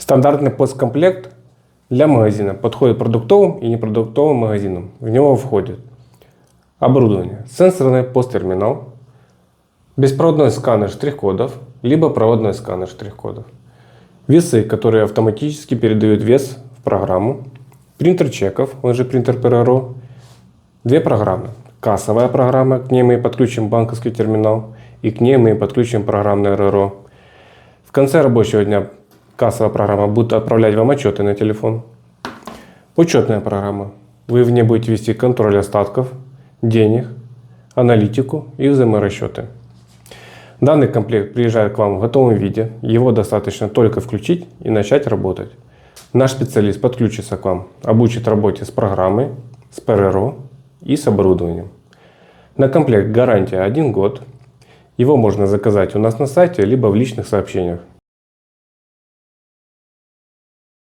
Стандартный посткомплект для магазина подходит продуктовым и непродуктовым магазинам. В него входит оборудование, сенсорный посттерминал, беспроводной сканер штрих-кодов, либо проводной сканер штрих-кодов, весы, которые автоматически передают вес в программу, принтер чеков, он же принтер ПРРО, две программы. Кассовая программа, к ней мы подключим банковский терминал, и к ней мы подключим программное РРО. В конце рабочего дня кассовая программа будет отправлять вам отчеты на телефон. Учетная программа. Вы в ней будете вести контроль остатков, денег, аналитику и взаиморасчеты. Данный комплект приезжает к вам в готовом виде. Его достаточно только включить и начать работать. Наш специалист подключится к вам, обучит работе с программой, с ПРРО и с оборудованием. На комплект гарантия 1 год. Его можно заказать у нас на сайте, либо в личных сообщениях.